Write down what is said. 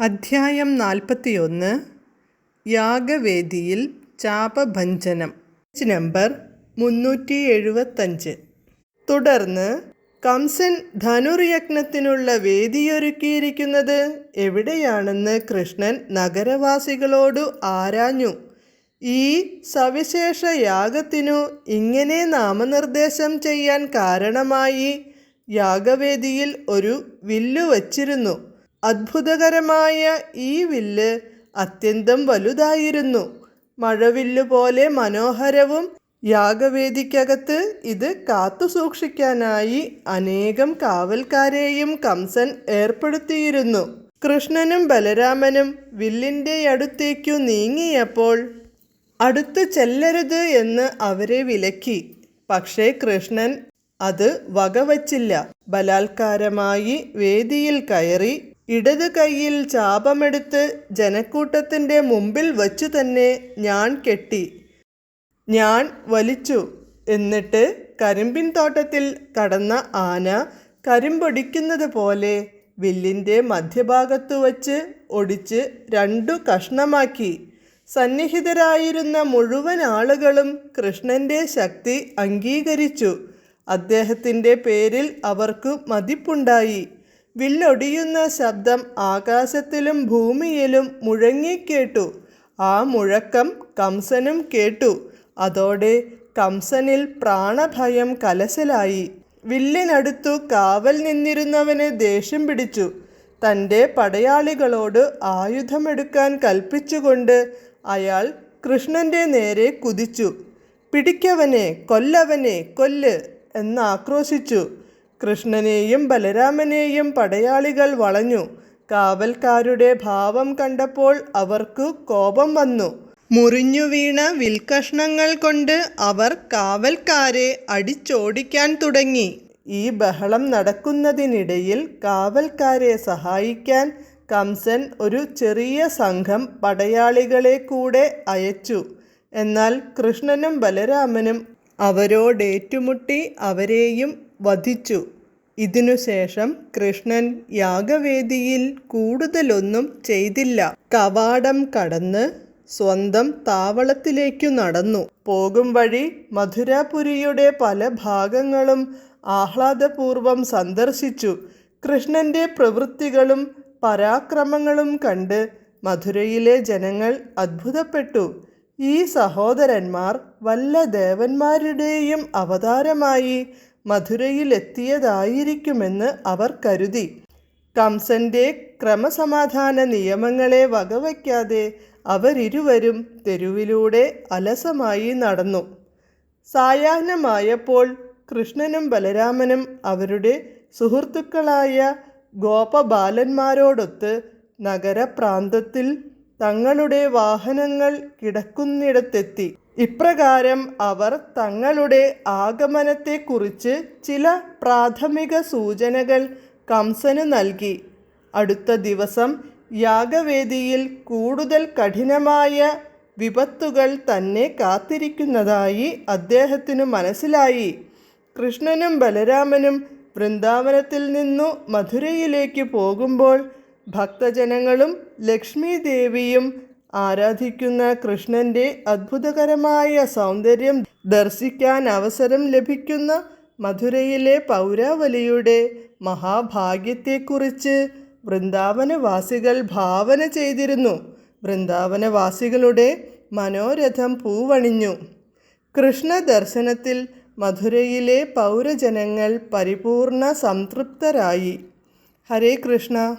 അധ്യായം നാൽപ്പത്തിയൊന്ന്. യാഗവേദിയിൽ ചാപഭഞ്ജനം. നമ്പർ മുന്നൂറ്റി എഴുപത്തഞ്ച് തുടർന്ന് കംസൻ ധനുർയജ്ഞത്തിനുള്ള വേദിയൊരുക്കിയിരിക്കുന്നത് എവിടെയാണെന്ന് കൃഷ്ണൻ നഗരവാസികളോടു ആരാഞ്ഞു? ഈ സവിശേഷ യാഗത്തിനു ഇങ്ങനെ നാമനിർദ്ദേശം ചെയ്യാൻ കാരണമായി യാഗവേദിയിൽ ഒരു വില്ലു വച്ചിരുന്നു. അത്ഭുതകരമായ ഈ വില്ല് അത്യന്തം വലുതായിരുന്നു. മഴവില്ല് പോലെ മനോഹരവും യാഗവേദിക്കകത്ത് ഇത് കാത്തു സൂക്ഷിക്കാനായി അനേകം കാവൽക്കാരെയും കംസൻ ഏർപ്പെടുത്തിയിരുന്നു. കൃഷ്ണനും ബലരാമനും വില്ലിന്റെ അടുത്തേക്കു നീങ്ങിയപ്പോൾ അടുത്ത് ചെല്ലരുത് എന്ന് അവരെ വിലക്കി. പക്ഷേ കൃഷ്ണൻ അത് വകവച്ചില്ല. ബലാത്കാരമായി വേദിയിൽ കയറി ഇടത് കൈയിൽ ചാപമെടുത്ത് ജനക്കൂട്ടത്തിന്റെ മുമ്പിൽ വച്ചു തന്നെ ഞാൻ കെട്ടി. ഞാൻ വലിച്ചു. എന്നിട്ട് കരിമ്പിൻ തോട്ടത്തിൽ കടന്ന ആന കരിമ്പൊടിക്കുന്നത് പോലെ വില്ലിന്റെ മധ്യഭാഗത്തു വച്ച് ഒടിച്ച് രണ്ടു കഷ്ണമാക്കി. സന്നിഹിതരായിരുന്ന മുഴുവൻ ആളുകളും കൃഷ്ണന്റെ ശക്തി അംഗീകരിച്ചു. അദ്ദേഹത്തിന്റെ പേരിൽ അവർക്ക് മതിപ്പുണ്ടായി. വില്ലൊടിയുന്ന ശബ്ദം ആകാശത്തിലും ഭൂമിയിലും മുഴങ്ങിക്കേട്ടു. ആ മുഴക്കം കംസനും കേട്ടു. അതോടെ കംസനിൽ പ്രാണഭയം കലശലായി. വില്ലിനടുത്തു കാവൽ നിന്നിരുന്നവന് ദേഷ്യം പിടിച്ചു. തന്റെ പടയാളികളോട് ആയുധമെടുക്കാൻ കൽപ്പിച്ചുകൊണ്ട് അയാൾ കൃഷ്ണന്റെ നേരെ കുതിച്ചു. പിടിക്കവനെ കൊല്ലവനെ കൊല്ല് എന്നാക്രോശിച്ചു. കൃഷ്ണനെയും ബലരാമനെയും പടയാളികൾ വളഞ്ഞു. കാവൽക്കാരുടെ ഭാവം കണ്ടപ്പോൾ അവർക്ക് കോപം വന്നു. മുറിഞ്ഞു വീണ വിൽക്കഷ്ണങ്ങൾ കൊണ്ട് അവർ കാവൽക്കാരെ അടിച്ചോടിക്കാൻ തുടങ്ങി. ഈ ബഹളം നടക്കുന്നതിനിടയിൽ കാവൽക്കാരെ സഹായിക്കാൻ കംസൻ ഒരു ചെറിയ സംഘം പടയാളികളെ കൂടെ അയച്ചു. എന്നാൽ കൃഷ്ണനും ബലരാമനും അവരോടേറ്റുമുട്ടി അവരെയും വധിച്ചു. ഇതിനുശേഷം കൃഷ്ണൻ യാഗവേദിയിൽ കൂടുതലൊന്നും ചെയ്തില്ല. കവാടം കടന്ന് സ്വന്തം താവളത്തിലേക്കു നടന്നു. പോകും വഴി മധുരാപുരിയുടെ പല ഭാഗങ്ങളും ആഹ്ലാദപൂർവം സന്ദർശിച്ചു. കൃഷ്ണന്റെ പ്രവൃത്തികളും പരാക്രമങ്ങളും കണ്ട് മധുരയിലെ ജനങ്ങൾ അത്ഭുതപ്പെട്ടു. ഈ സഹോദരന്മാർ വല്ല ദേവന്മാരുടെയും അവതാരമായി മധുരയിലെത്തിയതായിരിക്കുമെന്ന് അവർ കരുതി. കംസന്റെ ക്രമസമാധാന നിയമങ്ങളെ വകവയ്ക്കാതെ അവരിരുവരും തെരുവിലൂടെ അലസമായി നടന്നു. സായാഹ്നമായപ്പോൾ കൃഷ്ണനും ബലരാമനും അവരുടെ സുഹൃത്തുക്കളായ ഗോപബാലന്മാരോടൊത്ത് നഗരപ്രാന്തത്തിൽ തങ്ങളുടെ വാഹനങ്ങൾ കിടക്കുന്നിടത്തെത്തി. ഇപ്രകാരം അവർ തങ്ങളുടെ ആഗമനത്തെക്കുറിച്ച് ചില പ്രാഥമിക സൂചനകൾ കംസന് നൽകി. അടുത്ത ദിവസം യാഗവേദിയിൽ കൂടുതൽ കഠിനമായ വിപത്തുകൾ തന്നെ കാത്തിരിക്കുന്നതായി അദ്ദേഹത്തിനു മനസ്സിലായി. കൃഷ്ണനും ബലരാമനും വൃന്ദാവനത്തിൽ നിന്നു മധുരയിലേക്ക് പോകുമ്പോൾ ഭക്തജനങ്ങളും ലക്ഷ്മി ദേവിയും ആരാധിക്കുന്ന കൃഷ്ണന്റെ അത്ഭുതകരമായ സൗന്ദര്യം ദർശിക്കാൻ അവസരം ലഭിക്കുന്ന മധുരയിലെ പൗരാവലിയുടെ മഹാഭാഗ്യത്തെക്കുറിച്ച് വൃന്ദാവനവാസികൾ ഭാവന ചെയ്തിരുന്നു. വൃന്ദാവനവാസികളുടെ മനോരഥം പൂവണിഞ്ഞു. കൃഷ്ണദർശനത്തിൽ മധുരയിലെ പൗരജനങ്ങൾ പരിപൂർണ സംതൃപ്തരായി. ഹരേ കൃഷ്ണ.